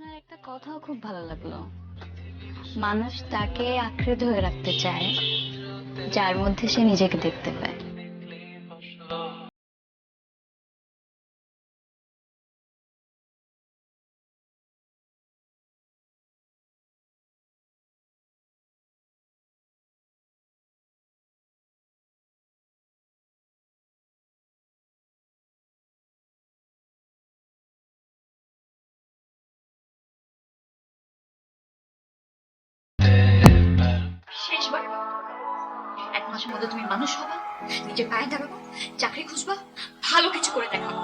আপনার একটা কথাও খুব ভালো লাগল। মানুষ তাকে আঁকড়ে ধরে রাখতে চায়, যার মধ্যে সে নিজেকে দেখতে পায়। মাসের মধ্যে তুমি মানুষ হবা, নিজের পায়ে দাঁড়াবো, চাকরি খুঁজবা, ভালো কিছু করে দেখাবো।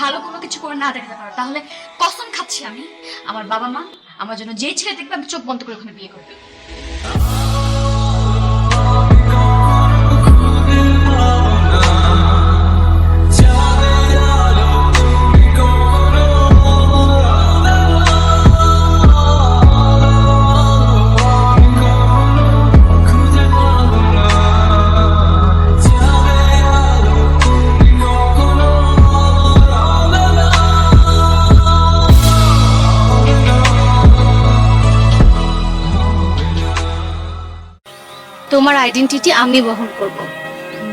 ভালো কোনো কিছু করে না দেখাতে পারো। তাহলে কসম খাচ্ছি আমি, আমার বাবা মা, আমার জন্য যে ছেলে দেখবে আমি চোখ বন্ধ করে ওখানে বিয়ে করবে তোমার আইডেন্টিটি আমি বহন করব।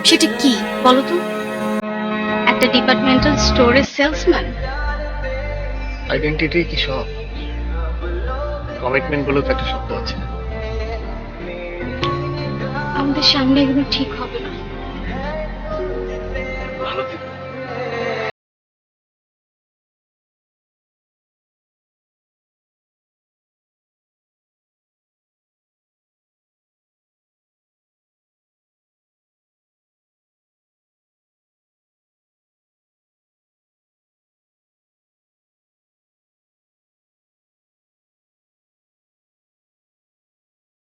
সেটা কি বলো তো? একটা ডিপার্টমেন্টাল স্টোরের সেলসম্যান আইডেন্টিটি কি সব? কমিটমেন্ট বলে একটা শব্দ আছে। আমাদের সামনে এগুলো ঠিক হবে না। ভালো থেকো।